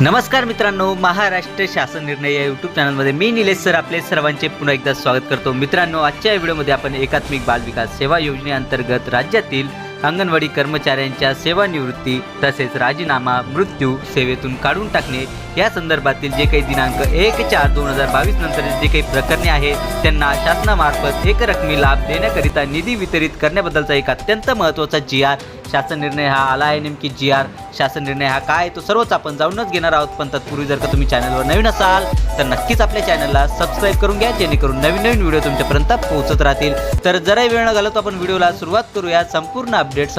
नमस्कार मित्रांनो महाराष्ट्र शासन निर्णय या यूट्यूब चॅनलमध्ये मी निलेश सर आपले सर्वांचे पुन्हा एकदा स्वागत करतो. मित्रांनो आजच्या व्हिडिओमध्ये आपण एकात्मिक बालविकास सेवा योजनेअंतर्गत राज्यातील अंगणवाडी कर्मचाऱ्यांच्या सेवानिवृत्ती तसेच राजीनामा मृत्यू सेवेतून काढून टाकणे या संदर्भातील जे काही दिनांक एक चार दोन हजार बावीस नंतर जे काही प्रकरणे आहेत त्यांना शासनामार्फत एक रकमी लाभ देण्याकरिता निधी वितरित करण्याबद्दलचा एक अत्यंत महत्त्वाचा जी आर शासन निर्णय हा आला आहे नेमकी जी आर शासन निर्णय हा काय? आहे तो सर्वच आपण जाऊनच घेणार आहोत. पण तत्पूर्वी जर का तुम्ही चॅनलवर नवीन असाल तर नक्कीच आपल्या चॅनलला सबस्क्राईब करून घ्या जेणेकरून नवीन नवीन व्हिडिओ तुमच्यापर्यंत पोहोचत राहतील. तर जराही वेळ न घालवतो आपण व्हिडिओला सुरुवात करूया. संपूर्ण अपडेट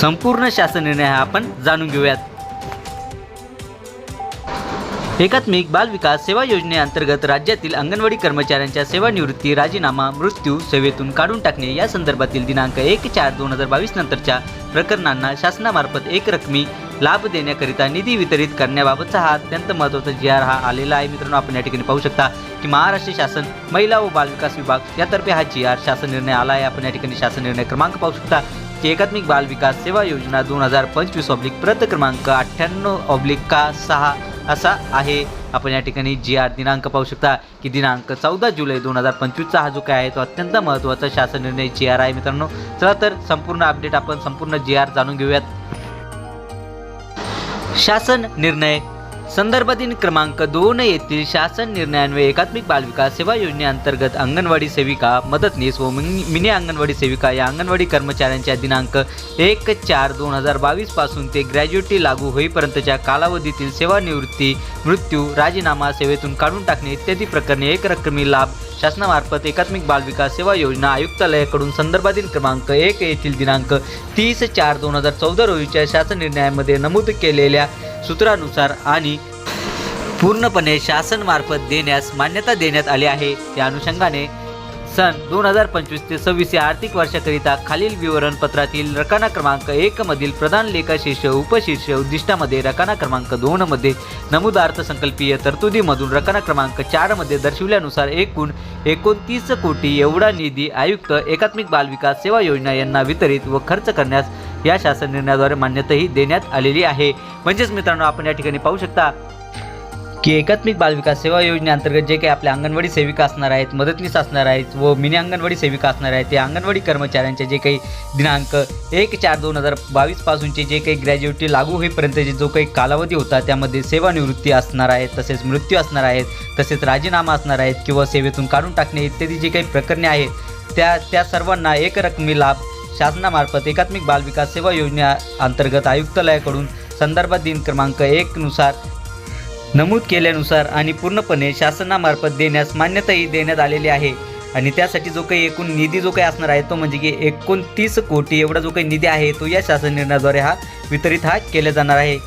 संपूर्ण शासन निर्णय हा आपण जाणून घेऊयात. एकात्मिक बाल विकास सेवा योजनेअंतर्गत राज्यातील अंगणवाडी कर्मचाऱ्यांच्या सेवानिवृत्ती राजीनामा मृत्यू सेवेतून काढून टाकणे या संदर्भातील दिनांक एक चार दोन हजार बावीस नंतरच्या प्रकरणांना शासनामार्फत एक रकमी लाभ देण्याकरिता निधी वितरित करण्याबाबतचा हा अत्यंत महत्त्वाचा जी आर हा आलेला आहे. मित्रांनो आपण या ठिकाणी पाहू शकता की महाराष्ट्र शासन महिला व बालविकास विभाग यातर्फे हा जी आर शासन निर्णय आला आहे. आपण या ठिकाणी शासन निर्णय क्रमांक पाहू शकता की एकात्मिक बाल विकास सेवा योजना दोन हजार पंचवीस ऑब्लिक प्रत क्रमांक अठ्ठ्याण्णव ऑब्लिक का सहा असा आहे. आपण या ठिकाणी जी आर दिनांक पाहू शकता की दिनांक चौदा जुलै दोन हजार पंचवीसचा हा जो काय आहे तो अत्यंत महत्त्वाचा शासन निर्णय जी आर आहे मित्रांनो. चला तर संपूर्ण अपडेट आपण संपूर्ण जी आर जाणून घेऊयात. शासन निर्णय संदर्भ दिन क्रमांक दोन येथील शासन निर्णयान्वये एकात्मिक बालविकास सेवा योजनेअंतर्गत अंगणवाडी सेविका मदतनीस व मिनी मिनी अंगणवाडी सेविका या अंगणवाडी कर्मचाऱ्यांच्या दिनांक एक चार दोन हजार बावीसपासून ते ग्रॅज्युएटी लागू होईपर्यंतच्या कालावधीतील सेवानिवृत्ती मृत्यू राजीनामा सेवेतून काढून टाकणे इत्यादी प्रकरणी एक रकमी लाभ शासनामार्फत एकात्मिक बालविकास सेवा योजना आयुक्तालयाकडून संदर्भातील क्रमांक एक येथील दिनांक तीस चार दोन हजार चौदा रोजीच्या शासन निर्णयामध्ये नमूद केलेल्या सूत्रानुसार आणि पूर्णपणे शासनमार्फत देण्यास मान्यता देण्यात आली आहे. त्या अनुषंगाने सन दोन हजार पंचवीस ते सव्वीस या आर्थिक वर्षाकरिता खालील विवरणपत्रातील रकाना क्रमांक एक मधील प्रधान लेखाशीर्ष उपशीर्ष उद्दिष्टामध्ये रकाना क्रमांक दोन मध्ये नमूद अर्थसंकल्पीय तरतुदीमधून रकाना क्रमांक चारमध्ये दर्शविल्यानुसार एकूण एकोणतीस कोटी एवढा निधी आयुक्त एकात्मिक बालविकास सेवा योजना यांना वितरित व खर्च करण्यास या शासन निर्णयाद्वारे मान्यताही देण्यात आलेली आहे. म्हणजेच मित्रांनो आपण या ठिकाणी पाहू शकता की एकात्मिक बालविकास सेवा योजनेअंतर्गत जे काही आपल्या अंगणवाडी सेविका असणार आहेत मदतनीस असणार आहेत व मिनी अंगणवाडी सेविका असणार आहेत ते अंगणवाडी कर्मचाऱ्यांचे जे काही दिनांक एक चार दोन हजार बावीसपासूनचे जे काही ग्रॅज्युएटी लागू होईपर्यंतचे जो काही कालावधी होता त्यामध्ये सेवानिवृत्ती असणार आहेत तसेच मृत्यू असणार आहेत तसेच राजीनामा असणार आहेत किंवा सेवेतून काढून टाकणे इत्यादी जे काही प्रकरणे आहेत त्या त्या सर्वांना एक रकमी लाभ शासनामार्फत एकात्मिक बालविकास सेवा योजने अंतर्गत आयुक्तालयाकडून संदर्भात दिन क्रमांक एकनुसार नमूद केल्यानुसार आणि पूर्णपणे शासनामार्फत देण्यास मान्यताही देण्यात आलेली आहे. आणि त्यासाठी जो काही एकूण निधी जो काही असणार आहे तो म्हणजे की एकोणतीस कोटी एवढा जो काही निधी आहे तो या शासन निर्णयाद्वारे हा वितरित हा केला जाणार आहे.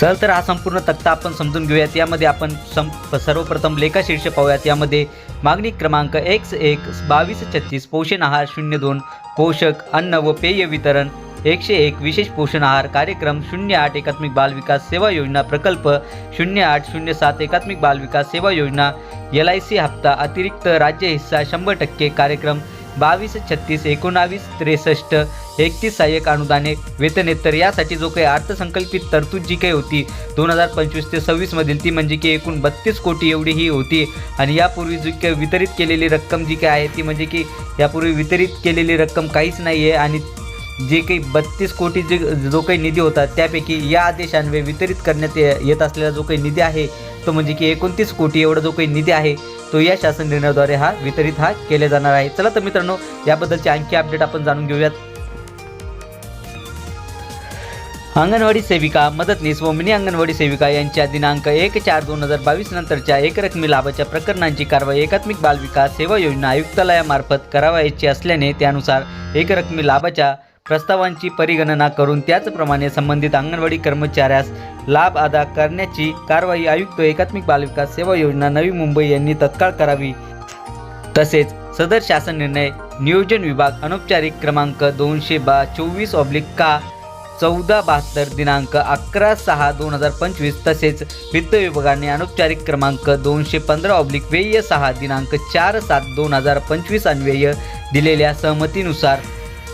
चल तर हा संपूर्ण तक्ता आपण समजून घेऊयात. यामध्ये आपण सं सर्वप्रथम लेखाशीर्ष पाहूयात. यामध्ये मागणी क्रमांक एक्स एक बावीस छत्तीस पोषण आहार शून्य दोन पोषक अन्न व पेय वितरण एकशे एक विशेष पोषण आहार कार्यक्रम शून्य आठ एकात्मिक बाल विकास सेवा योजना प्रकल्प शून्य आठ शून्य सात एकात्मिक बाल विकास सेवा योजना एल आय सी हप्ता अतिरिक्त राज्य हिस्सा शंभर टक्के कार्यक्रम बावीस छत्तीस एकोणावीस त्रेसष्ट एकतीस सहाय्यक अनुदाने वेतनेतर यासाठी जो काही अर्थसंकल्पित तरतूद जी काही होती दोन हजार पंचवीस ते सव्वीसमधील ती म्हणजे की एकूण बत्तीस कोटी एवढी ही होती. आणि यापूर्वी जी काही वितरित केलेली रक्कम जी काय आहे ती म्हणजे की यापूर्वी वितरित केलेली रक्कम काहीच नाही आहे आणि जे काही बत्तीस कोटी जे जो काही निधी होता त्यापैकी या आदेशान्वये वितरित करण्यात ये- येत असलेला जो काही निधी आहे तो म्हणजे की एकोणतीस कोटी एवढा जो काही निधी आहे तो या शासन निर्णयाद्वारे हा वितरित हा केला जाणार आहे. चला तर मित्रांनो याबद्दलचे आणखी अपडेट आपण जाणून घेऊयात. अंगणवाडी सेविका मदतनीस व मिनी अंगणवाडी सेविका यांच्या दिनांक एक चार दोन हजार बावीस नंतरच्या एकरकमी लाभाच्या प्रकरणांची कारवाई एकात्मिक बाल विकास सेवा योजना आयुक्तालयामार्फत करावायची असल्याने त्यानुसार एकरकमी लाभाच्या प्रस्तावांची परिगणना करून त्याचप्रमाणे संबंधित अंगणवाडी कर्मचाऱ्यास लाभ अदा करण्याची कारवाई आयुक्त एकात्मिक बालविकास सेवा योजना नवी मुंबई यांनी तत्काळ करावी. तसेच सदर शासन निर्णय नियोजन विभाग अनौपचारिक क्रमांक दोनशे बा चोवीस ऑब्लिक का चौदा बहात्तर दिनांक अकरा सहा दोन हजार पंचवीस तसेच वित्त विभागाने अनौपचारिक क्रमांक दोनशे पंधरा ऑब्लिक व्यय सहा दिनांक चार सात दोन हजार पंचवीस अन्वय दिलेल्या सहमतीनुसार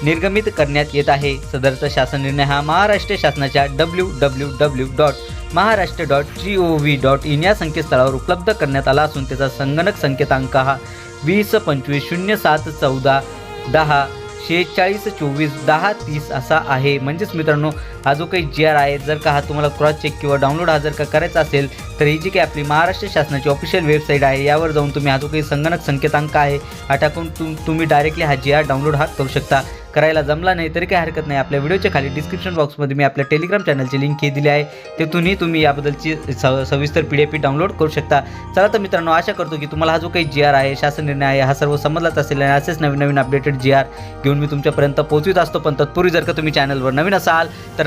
निर्गमित करण्यात येत आहे. सदरचा शासन निर्णय हा महाराष्ट्र शासनाच्या W W W dot Maharashtra dot G O V dot in या संकेतस्थळावर उपलब्ध करण्यात आला असून त्याचा संगणक संकेतांक हा वीस पंचवीस शून्य सात चौदा दहा शेहेचाळीस चोवीस दहा तीस असा आहे. म्हणजेच मित्रांनो हा जो काही जी आर आहे जर का हा तुम्हाला क्रॉस चेक किंवा डाउनलोड हा जर का करायचा असेल तर ही जी काही आपली महाराष्ट्र शासनाची ऑफिशियल वेबसाईट आहे यावर जाऊन तुम्ही हा जो काही संगणक संकेतांक आहे हा टाकून तुम तुम्ही डायरेक्टली हा जी आर डाउनलोड हा करू शकता. करायला जमला नाही तरी काही हरकत नाही. आपल्या व्हिडिओच्या खाली डिस्क्रिप्शन बॉक्समध्ये मी आपल्या टेलिग्राम चॅनलची लिंक हे दिली आहे. तेथूनही तुम्ही याबद्दलची स सविस्तर पी डी एफ डाउनलोड करू शकता. चला तर मित्रांनो आशा करतो की तुम्हाला हा जो काही जी आर आहे शासन निर्णय आहे हा सर्व समजलाच असेल आणि असेच नवीन नवीन अपडेटेड जी आर घेऊन मी तुमच्यापर्यंत पोहोचवित असतो. पण तत्पूर्वी जर का तुम्ही चॅनलवर नवीन असाल तर